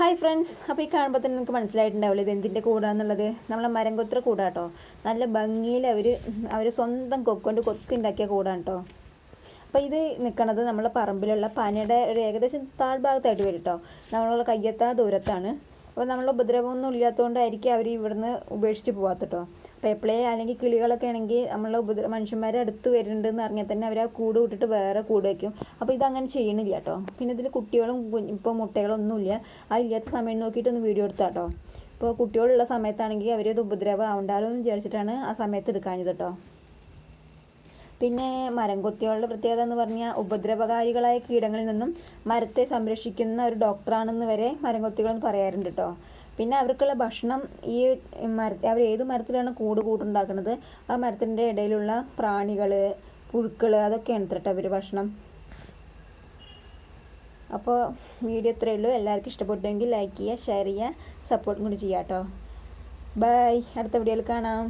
Hi friends അപ്പോൾ ഈ കാണുമ്പോൾ തന്നെ നിങ്ങൾക്ക് മനസ്സിലായിട്ടുണ്ടാവില്ല? ഇത് എന്തിന്റെ കൂടാന്നുള്ളത്? നമ്മളെ മരംകൊത്ര കൂടാട്ടോ. നല്ല ഭംഗിയിൽ അവർ അവർ സ്വന്തം കൊക്കൊണ്ട് കൊത്തുണ്ടാക്കിയ കൂടാണ് കേട്ടോ അപ്പോൾ ഇത് നിൽക്കണത് നമ്മളെ പറമ്പിലുള്ള പനയുടെ ഒരു ഏകദേശം താഴ്ഭാഗത്തായിട്ട് വരും കേട്ടോ നമ്മളുള്ള കയ്യെത്താ ദൂരത്താണ്. അപ്പോൾ നമ്മൾ ഉപദ്രവമൊന്നും ഇല്ലാത്തതുകൊണ്ടായിരിക്കും അവർ ഇവിടുന്ന് ഉപേക്ഷിച്ച് പോകാത്ത കേട്ടോ അപ്പോൾ എപ്പോഴേ അല്ലെങ്കിൽ കിളികളൊക്കെ ആണെങ്കിൽ നമ്മളെ ഉപദ്ര മനുഷ്യന്മാരെ അടുത്ത് വരുന്നുണ്ടെന്ന് അറിഞ്ഞാൽ തന്നെ അവർ ആ കൂട് വിട്ടിട്ട് വേറെ കൂട് വയ്ക്കും അപ്പോൾ ഇതങ്ങനെ ചെയ്യണില്ല കേട്ടോ പിന്നെ ഇതിൽ കുട്ടികളും ഇപ്പോൾ മുട്ടകളൊന്നുമില്ല ആ ഇല്ലാത്ത സമയം നോക്കിയിട്ടൊന്ന് വീഡിയോ എടുത്താൽ കേട്ടോ ഇപ്പോൾ കുട്ടികളുള്ള സമയത്താണെങ്കിൽ അവരത് ഉപദ്രവം ആവണ്ടാലോ എന്ന് വിചാരിച്ചിട്ടാണ് ആ സമയത്ത് എടുക്കാഞ്ഞത് കേട്ടോ പിന്നെ മരം കൊത്തികളുടെ പ്രത്യേകത എന്ന് പറഞ്ഞാൽ ഉപദ്രവകാരികളായ കീടങ്ങളിൽ നിന്നും മരത്തെ സംരക്ഷിക്കുന്ന ഒരു ഡോക്ടറാണെന്ന് വരെ മരം കൊത്തികളെന്ന് പറയാറുണ്ട് കേട്ടോ പിന്നെ അവർക്കുള്ള ഭക്ഷണം ഈ മര അവർ ഏത് മരത്തിലാണ് കൂട് കൂടുണ്ടാക്കുന്നത് ആ മരത്തിന്റെ ഇടയിലുള്ള പ്രാണികൾ പുഴുക്കൾ അതൊക്കെയാണ് കേട്ടോ അവർ ഭക്ഷണം. അപ്പോൾ വീഡിയോ ഇത്രയേ ഉള്ളൂ. എല്ലാവർക്കും ഇഷ്ടപ്പെട്ടെങ്കിൽ ലൈക്ക് ചെയ്യുക ഷെയർ ചെയ്യുക സപ്പോർട്ടും കൂടി ചെയ്യാം കേട്ടോ ബൈ അടുത്ത വീഡിയോയിൽ കാണാം.